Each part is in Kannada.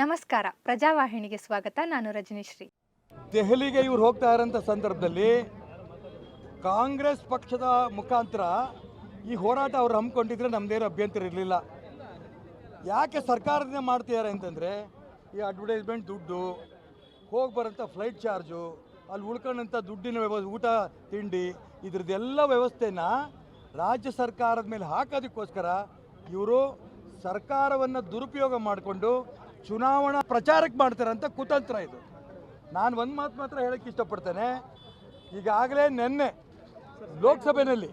ನಮಸ್ಕಾರ. ಪ್ರಜಾವಾಹಿನಿಗೆ ಸ್ವಾಗತ. ನಾನು ರಜನಿಶ್ರೀ. ದೆಹಲಿಗೆ ಇವ್ರು ಹೋಗ್ತಾ ಇರೋಂಥ ಸಂದರ್ಭದಲ್ಲಿ ಕಾಂಗ್ರೆಸ್ ಪಕ್ಷದ ಮುಖಾಂತರ ಈ ಹೋರಾಟ ಅವ್ರು ಹಮ್ಮಿಕೊಂಡಿದ್ರೆ ನಮ್ಮದೇನು ಅಭ್ಯಂತರ ಇರಲಿಲ್ಲ. ಯಾಕೆ ಸರ್ಕಾರದಿಂದ ಮಾಡ್ತಿದ್ದಾರೆ ಅಂತಂದರೆ, ಈ ಅಡ್ವರ್ಟೈಸ್ಮೆಂಟ್ ದುಡ್ಡು, ಹೋಗಿ ಬರೋಂಥ ಫ್ಲೈಟ್ ಚಾರ್ಜು ಅಲ್ಲಿ ಉಳ್ಕೊಂಡಂಥ ದುಡ್ಡಿನ ವ್ಯವಸ್ಥೆ, ಊಟ, ತಿಂಡಿ, ಇದ್ರದ್ದೆಲ್ಲ ವ್ಯವಸ್ಥೆನ ರಾಜ್ಯ ಸರ್ಕಾರದ ಮೇಲೆ ಹಾಕೋದಕ್ಕೋಸ್ಕರ ಇವರು ಸರ್ಕಾರವನ್ನು ದುರುಪಯೋಗ ಮಾಡಿಕೊಂಡು ಚುನಾವಣಾ ಪ್ರಚಾರಕ್ಕೆ ಮಾಡ್ತಾರಂಥ ಕುತಂತ್ರ ಇದು. ನಾನು ಒಂದು ಮಾತು ಮಾತ್ರ ಹೇಳಕ್ಕೆ ಇಷ್ಟಪಡ್ತೇನೆ. ಈಗಾಗಲೇ ನಿನ್ನೆ ಲೋಕಸಭೆಯಲ್ಲಿ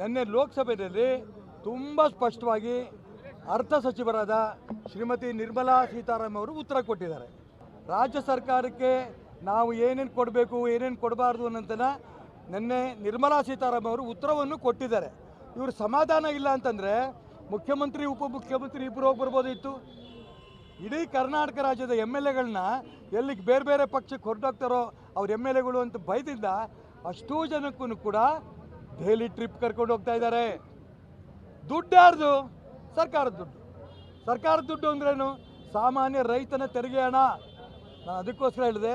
ನಿನ್ನೆ ಲೋಕಸಭೆಯಲ್ಲಿ ತುಂಬ ಸ್ಪಷ್ಟವಾಗಿ ಅರ್ಥ ಸಚಿವರಾದ ಶ್ರೀಮತಿ ನಿರ್ಮಲಾ ಸೀತಾರಾಮನ್ ಅವರು ಉತ್ತರ ಕೊಟ್ಟಿದ್ದಾರೆ. ರಾಜ್ಯ ಸರ್ಕಾರಕ್ಕೆ ನಾವು ಏನೇನು ಕೊಡಬೇಕು, ಏನೇನು ಕೊಡಬಾರ್ದು ಅನ್ನೋದನ್ನು ನಿನ್ನೆ ನಿರ್ಮಲಾ ಸೀತಾರಾಮನ್ ಅವರು ಉತ್ತರವನ್ನು ಕೊಟ್ಟಿದ್ದಾರೆ. ಇವರು ಸಮಾಧಾನ ಇಲ್ಲ ಅಂತಂದರೆ ಮುಖ್ಯಮಂತ್ರಿ, ಉಪಮುಖ್ಯಮಂತ್ರಿ ಇಬ್ಬರು ಹೋಗಿ ಬರ್ಬೋದಿತ್ತು. ಇಡೀ ಕರ್ನಾಟಕ ರಾಜ್ಯದ ಎಂ ಎಲ್ ಎಗಳನ್ನ ಎಲ್ಲಿಗೆ ಬೇರೆ ಬೇರೆ ಪಕ್ಷಕ್ಕೆ ಹೊರಟೋಗ್ತಾರೋ ಅವ್ರ ಎಂ ಎಲ್ ಎಗಳು ಅಂತ ಬೈದಿದ್ದ ಅಷ್ಟೂ ಜನಕ್ಕೂ ಕೂಡ ದೆಹಲಿ ಟ್ರಿಪ್ ಕರ್ಕೊಂಡು ಹೋಗ್ತಾ ಇದ್ದಾರೆ. ದುಡ್ಡು ಯಾರ್ದು? ಸರ್ಕಾರದ ದುಡ್ಡು. ಸರ್ಕಾರದ ದುಡ್ಡು ಅಂದ್ರೇನು? ಸಾಮಾನ್ಯ ರೈತನ ತೆರಿಗೆ ಹಣ ನಾನು ಅದಕ್ಕೋಸ್ಕರ ಹೇಳಿದೆ